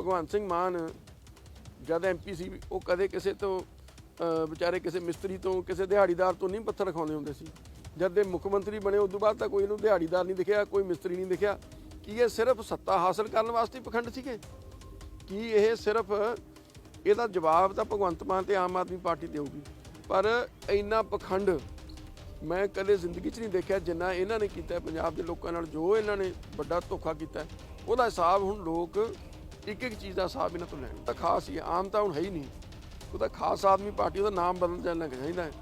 ਭਗਵੰਤ ਸਿੰਘ ਮਾਨ ਜਦ ਐਮਪੀ ਸੀ, ਉਹ ਕਦੇ ਕਿਸੇ ਤੋਂ ਵਿਚਾਰੇ ਕਿਸੇ ਮਿਸਤਰੀ ਤੋਂ, ਕਿਸੇ ਦਿਹਾੜੀਦਾਰ ਤੋਂ ਨਹੀਂ ਪੱਥਰ ਰਖਾਉਂਦੇ ਹੁੰਦੇ ਸੀ। ਜਦ ਦੇ ਮੁੱਖ ਮੰਤਰੀ ਬਣੇ ਉਸ ਤੋਂ ਬਾਅਦ ਤਾਂ ਕੋਈ ਇਹਨੂੰ ਦਿਹਾੜੀਦਾਰ ਨਹੀਂ ਦਿਖਿਆ, ਕੋਈ ਮਿਸਤਰੀ ਨਹੀਂ ਦਿਖਿਆ। ਕੀ ਇਹ ਸਿਰਫ ਸੱਤਾ ਹਾਸਲ ਕਰਨ ਵਾਸਤੇ ਪਖੰਡ ਸੀਗੇ? ਕੀ ਇਹ ਸਿਰਫ ਇਹਦਾ ਜਵਾਬ ਤਾਂ ਭਗਵੰਤ ਮਾਨ ਤੇ ਆਮ ਆਦਮੀ ਪਾਰਟੀ ਦੇਊਗੀ ਪਰ ਇੰਨਾ ਪਖੰਡ ਮੈਂ ਕਦੇ ਜ਼ਿੰਦਗੀ 'ਚ ਨਹੀਂ ਦੇਖਿਆ ਜਿੰਨਾ ਇਹਨਾਂ ਨੇ ਕੀਤਾ ਪੰਜਾਬ ਦੇ ਲੋਕਾਂ ਨਾਲ ਜੋ ਇਹਨਾਂ ਨੇ ਵੱਡਾ ਧੋਖਾ ਕੀਤਾ ਉਹਦਾ ਹਿਸਾਬ ਹੁਣ ਲੋਕ ਇੱਕ ਇੱਕ ਚੀਜ਼ ਦਾ ਹਿਸਾਬ ਇਹਨਾਂ ਤੋਂ ਲੈਣ ਤਾਂ ਖਾਸ ਹੀ ਹੈ, ਆਮ ਤਾਂ ਹੁਣ ਹੈ ਹੀ ਨਹੀਂ। ਉਹਦਾ ਖਾਸ ਆਦਮੀ ਪਾਰਟੀ ਉਹਦਾ ਨਾਮ ਬਦਲ ਜਾਣਾ ਚਾਹੀਦਾ ਹੈ।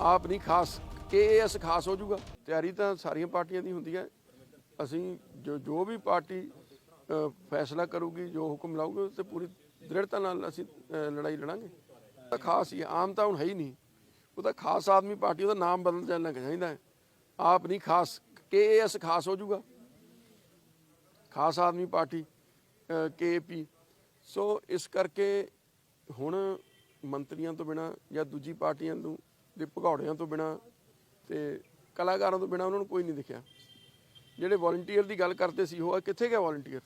ਆਪ ਨਹੀਂ ਖਾਸ ਕੇਐਸ ਖਾਸ ਹੋ ਜਾਊਗਾ। ਤਿਆਰੀ ਤਾਂ ਸਾਰੀਆਂ ਪਾਰਟੀਆਂ ਦੀ ਹੁੰਦੀ ਹੈ। ਅਸੀਂ ਜੋ ਜੋ ਵੀ ਪਾਰਟੀ ਅ, ਫੈਸਲਾ ਕਰੂਗੀ ਜੋ ਹੁਕਮ ਲਾਊਗੀ ਉਸ ਤੇ ਪੂਰੀ ਦ੍ਰਿੜਤਾ ਨਾਲ ਅਸੀਂ ਅ, ਲੜਾਈ ਲੜਾਂਗੇ। ਤਾਂ ਖਾਸ ਹੀ ਹੈ, ਆਮ ਤਾਂ ਹੁਣ ਹੈ ਹੀ ਨਹੀਂ। ਉਹਦਾ ਖਾਸ ਆਦਮੀ ਪਾਰਟੀ ਉਹਦਾ ਨਾਮ ਬਦਲ ਜਾਣਾ ਚਾਹੀਦਾ ਹੈ। ਆਪ ਨਹੀਂ ਖਾਸ ਕੇਐਸ ਖਾਸ ਹੋ ਜਾਊਗਾ। ਖਾਸ ਆਦਮੀ ਪਾਰਟੀ ਕੇਪੀ ਸੋ ਇਸ ਕਰਕੇ ਹੁਣ ਮੰਤਰੀਆਂ ਤੋਂ ਬਿਨਾ ਜਾਂ ਦੂਜੀ ਪਾਰਟੀਆਂ ਨੂੰ, ਦੇ ਭਗੌੜਿਆਂ ਤੋਂ ਬਿਨਾ ਤੇ ਕਲਾਕਾਰਾਂ ਤੋਂ ਬਿਨਾ ਉਹਨਾਂ ਨੂੰ ਕੋਈ ਨਹੀਂ ਦਿਖਿਆ। ਜਿਹੜੇ ਵੋਲੰਟੀਅਰ ਦੀ ਗੱਲ ਕਰਦੇ ਸੀ, ਉਹ ਕਿੱਥੇ ਗਿਆ ਵੋਲੰਟੀਅਰ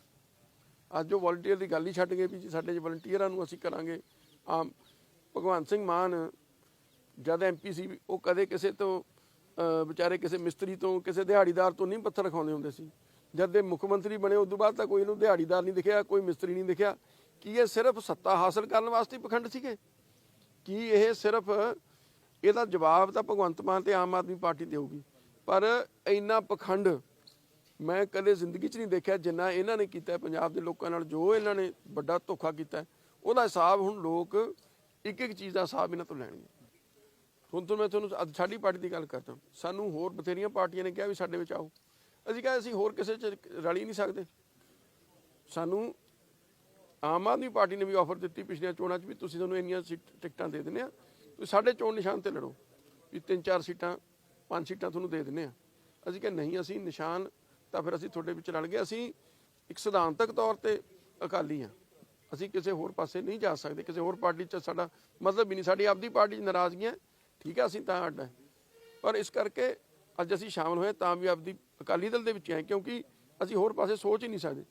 ਅੱਜ ਉਹ ਵੋਲੰਟੀਅਰ ਦੀ ਗੱਲ ਹੀ ਛੱਡ ਗਏ ਵੀ ਜੀ, ਸਾਡੇ ਚ ਵੋਲੰਟੀਅਰਾਂ ਨੂੰ ਅਸੀਂ ਕਰਾਂਗੇ। ਆਮ ਭਗਵੰਤ ਸਿੰਘ ਮਾਨ, ਜਦ ਐਮਪੀ ਸੀ, ਉਹ ਕਦੇ ਕਿਸੇ ਤੋਂ ਵਿਚਾਰੇ ਕਿਸੇ ਮਿਸਤਰੀ ਤੋਂ, ਕਿਸੇ ਦਿਹਾੜੀਦਾਰ ਤੋਂ ਨਹੀਂ ਪੱਥਰ ਰਖਾਉਂਦੇ ਹੁੰਦੇ ਸੀ। ਜਦ ਦੇ ਮੁੱਖ ਮੰਤਰੀ ਬਣੇ, ਉਸ ਤੋਂ ਬਾਅਦ ਤਾਂ ਕੋਈ ਇਹਨੂੰ ਦਿਹਾੜੀਦਾਰ ਨਹੀਂ ਦਿਖਿਆ, ਕੋਈ ਮਿਸਤਰੀ ਨਹੀਂ ਦਿਖਿਆ। ਕੀ ਇਹ ਸਿਰਫ ਸੱਤਾ ਹਾਸਲ ਕਰਨ ਵਾਸਤੇ ਪਖੰਡ ਸੀਗੇ? ਕੀ ਇਹ ਸਿਰਫ ਇਹਦਾ ਜਵਾਬ ਤਾਂ ਭਗਵੰਤ ਮਾਨ ਤੇ ਆਮ ਆਦਮੀ ਪਾਰਟੀ ਦੇਊਗੀ ਪਰ ਇੰਨਾ ਪਖੰਡ ਮੈਂ ਕਦੇ ਜ਼ਿੰਦਗੀ 'ਚ ਨਹੀਂ ਦੇਖਿਆ ਜਿੰਨਾ ਇਹਨਾਂ ਨੇ ਕੀਤਾ ਪੰਜਾਬ ਦੇ ਲੋਕਾਂ ਨਾਲ ਜੋ ਇਹਨਾਂ ਨੇ ਵੱਡਾ ਧੋਖਾ ਕੀਤਾ ਉਹਦਾ ਹਿਸਾਬ ਹੁਣ ਲੋਕ ਇੱਕ ਇੱਕ ਚੀਜ਼ ਦਾ ਹਿਸਾਬ ਇਹਨਾਂ ਤੋਂ ਲੈਣਗੇ। ਹੁਣ ਤੋਂ ਮੈਂ ਤੁਹਾਨੂੰ ਸਾਡੀ ਪਾਰਟੀ ਦੀ ਗੱਲ ਕਰਦਾ। ਸਾਨੂੰ ਹੋਰ ਬਥੇਰੀਆਂ ਪਾਰਟੀਆਂ ਨੇ ਕਿਹਾ ਵੀ ਸਾਡੇ ਵਿੱਚ ਆਓ। ਅਸੀਂ ਕਿਹਾ ਅਸੀਂ ਹੋਰ ਕਿਸੇ 'ਚ ਰਲੀ ਨਹੀਂ ਸਕਦੇ। ਸਾਨੂੰ ਆਮ ਆਦਮੀ ਪਾਰਟੀ ਨੇ ਵੀ ਆਫਰ ਦਿੱਤੀ ਪਿਛਲੀਆਂ ਚੋਣਾਂ 'ਚ ਵੀ ਤੁਸੀਂ ਤੁਹਾਨੂੰ ਇੰਨੀਆਂ ਸੀਟ- ਟਿਕਟਾਂ ਦੇ ਦਿੰਦੇ ਆ। ਤੁਸੀਂ ਸਾਡੇ ਚੋਣ ਨਿਸ਼ਾਨ ਤੇ ਲੜੋ। ਵੀ ਤਿੰਨ ਚਾਰ ਸੀਟਾਂ, ਪੰਜ ਸੀਟਾਂ ਤੁਹਾਨੂੰ ਦੇ ਦਿੰਦੇ ਆ। ਅਸੀਂ ਕਿਹਾ ਨਹੀਂ, ਅਸੀਂ ਨਿਸ਼ਾਨ ਤਾਂ ਫਿਰ ਅਸੀਂ ਤੁਹਾਡੇ ਵਿੱਚ ਰਲ ਗਏ। ਅਸੀਂ ਇੱਕ ਸਿਧਾਂਤਕ ਤੌਰ ਤੇ ਅਕਾਲੀ ਆ ਅਸੀਂ ਕਿਸੇ ਹੋਰ ਪਾਸੇ ਨਹੀਂ ਜਾ ਸਕਦੇ। ਕਿਸੇ ਹੋਰ ਪਾਰਟੀ 'ਚ ਸਾਡਾ ਮਤਲਬ ਹੀ ਨਹੀਂ। ਸਾਡੀ ਆਪਦੀ ਪਾਰਟੀ 'ਚ ਨਾਰਾਜ਼ਗੀਆਂ, ਠੀਕ ਆ, ਅਸੀਂ ਤਾਂ ਅੱਡ ਪਰ ਇਸ ਕਰਕੇ ਅੱਜ ਅਸੀਂ ਸ਼ਾਮਲ ਹੋਏ ਤਾਂ ਵੀ ਆਪਦੀ ਅਕਾਲੀ ਦਲ ਦੇ ਵਿੱਚ ਹੀ ਆਏ ਕਿਉਂਕਿ ਅਸੀਂ ਹੋਰ ਪਾਸੇ ਸੋਚ ਹੀ ਨਹੀਂ ਸਕਦੇ।